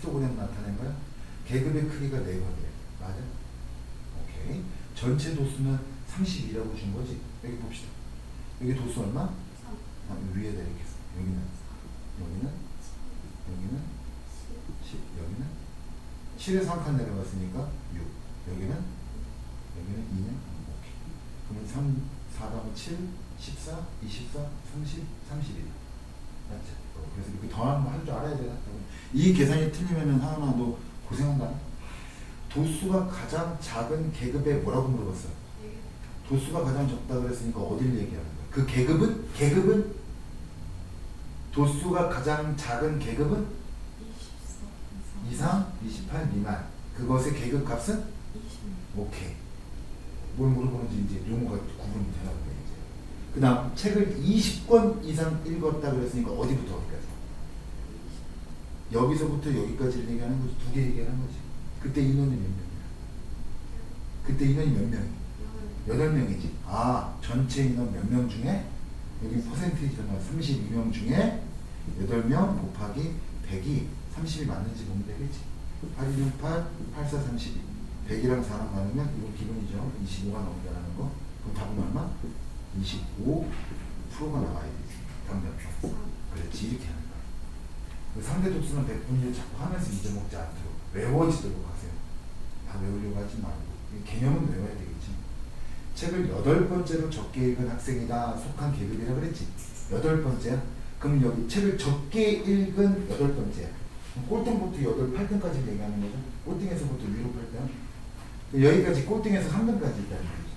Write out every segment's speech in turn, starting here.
히스토그램 나타낸 거야? 계급의 크기가 4번이래. 맞아? 오케이. 전체 도수는 32라고 준 거지? 여기 봅시다. 여기 도수 얼마? 아, 위에다 이렇게 써. 여기는? 여기는? 여기는? 10. 여기는? 7에서 한 칸 내려갔으니까 6. 여기는? 여기는 2는? 오케이. 그러면 3, 4다음 7, 14, 24, 30, 31. 맞지? 어, 그래서 이렇게 더하는 거할 줄 알아야 되나? 이 계산이 틀리면은 하나 너 고생한다. 도수가 가장 작은 계급에 뭐라고 물어봤어? 도수가 가장 적다 그랬으니까 어딜 얘기하는 거야? 그 계급은? 계급은? 도수가 가장 작은 계급은? 2상, 28 미만. 그것의 계급 값은? 오케이. 뭘 물어보는지 이제 용어가 구분이 되나 보네 이제. 그 다음 책을 20권 이상 읽었다 그랬으니까 어디부터 어디까지? 여기서부터 여기까지 얘기하는 거지 두 개 얘기하는 거지. 그때 인원이 몇 명이야? 그때 인원이 몇 명이? 여덟 명이지. 아 전체 인원 몇 명 중에 여기 퍼센테이지가 32명 중에 8명 곱하기 100이 30이 맞는지 보면 되겠지. 8268, 84, 32. 100이랑 4랑 많으면 이건 기본이죠. 25가 넘는다는 거. 그럼 답은 얼마? 25%가 나와야 되지. 표? 그렇지 이렇게 하는 상대 독수는 100분위를 자꾸 하면서 잊어먹지 않도록 외워지도록 하세요. 다 외우려고 하지 말고 이 개념은 외워야 되겠지. 책을 여덟 번째로 적게 읽은 학생이다 속한 계급이라 그랬지. 여덟 번째야. 그럼 여기 책을 적게 읽은 여덟 번째야. 꼴등부터 여덟, 팔 등까지 얘기하는 거죠. 꼴등에서부터 위로 팔 등. 여기까지 꼴등에서 3등까지 있다는 얘기지.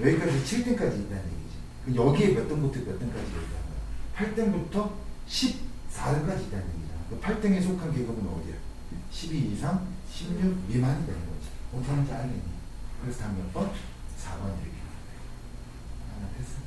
여기까지 7등까지 있다는 얘기지. 그럼 여기에 몇 등부터 몇 등까지 얘기하는 거야. 8등부터 14등까지 있다는 얘기잖아. 그 8등에 속한 계급은 어디야? 12 이상, 16 미만이 되는 거지. 어떻게 하는지 알겠니? 그래서 다음 몇 번? 4번 이렇게 하면 됐어.